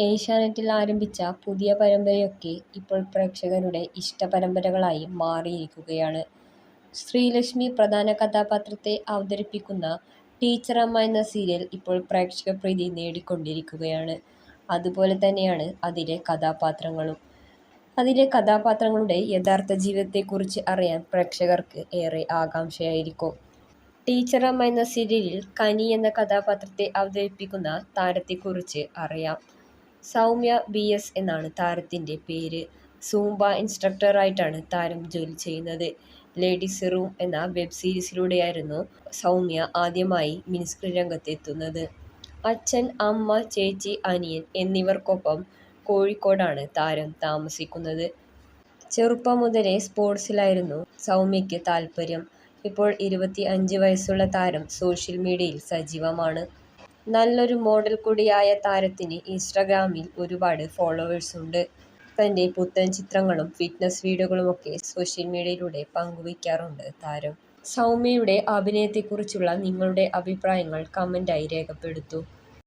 ഏഷ്യാനെറ്റിൽ ആരംഭിച്ച പുതിയ പരമ്പരയൊക്കെ ഇപ്പോൾ പ്രേക്ഷകരുടെ ഇഷ്ട പരമ്പരകളായി മാറിയിരിക്കുകയാണ്. ശ്രീലക്ഷ്മി പ്രധാന കഥാപാത്രത്തെ അവതരിപ്പിക്കുന്ന ടീച്ചറമ്മ എന്ന സീരിയൽ ഇപ്പോൾ പ്രേക്ഷക പ്രീതി നേടിക്കൊണ്ടിരിക്കുകയാണ്. അതുപോലെ തന്നെയാണ് അതിലെ കഥാപാത്രങ്ങളും. അതിലെ കഥാപാത്രങ്ങളുടെ യഥാർത്ഥ ജീവിതത്തെക്കുറിച്ച് അറിയാൻ പ്രേക്ഷകർക്ക് ഏറെ ആകാംക്ഷയായിരിക്കും. ടീച്ചറമ്മ എന്ന സീരിയലിൽ കനി എന്ന കഥാപാത്രത്തെ അവതരിപ്പിക്കുന്ന താരത്തെക്കുറിച്ച് അറിയാം. സൗമ്യ ബി എസ് എന്നാണ് താരത്തിന്റെ പേര്. സൂംബ ഇൻസ്ട്രക്ടറായിട്ടാണ് താരം ജോലി ചെയ്യുന്നത്. ലേഡീസ് റൂം എന്ന വെബ് സീരീസിലൂടെയായിരുന്നു സൗമ്യ ആദ്യമായി മിനിസ്ക്രീൻ രംഗത്തെത്തുന്നത് അച്ഛൻ, അമ്മ, ചേച്ചി, അനിയൻ എന്നിവർക്കൊപ്പം കോഴിക്കോടാണ് താരം താമസിക്കുന്നത്. ചെറുപ്പം മുതലേ സ്പോർട്സിലായിരുന്നു സൗമ്യയ്ക്ക് താല്പര്യം ഇപ്പോൾ ഇരുപത്തിഅഞ്ച് വയസ്സുള്ള താരം സോഷ്യൽ മീഡിയയിൽ സജീവമാണ്. നല്ലൊരു മോഡൽ കൂടിയായ താരത്തിന് ഇൻസ്റ്റാഗ്രാമിൽ ഒരുപാട് ഫോളോവേഴ്സ് ഉണ്ട് തന്റെ പുത്തൻ ചിത്രങ്ങളും ഫിറ്റ്നസ് വീഡിയോകളുമൊക്കെ സോഷ്യൽ മീഡിയയിലൂടെ പങ്കുവയ്ക്കാറുണ്ട് താരം. സൗമ്യയുടെ അഭിനയത്തെക്കുറിച്ചുള്ള നിങ്ങളുടെ അഭിപ്രായങ്ങൾ കമന്റായി രേഖപ്പെടുത്തൂ.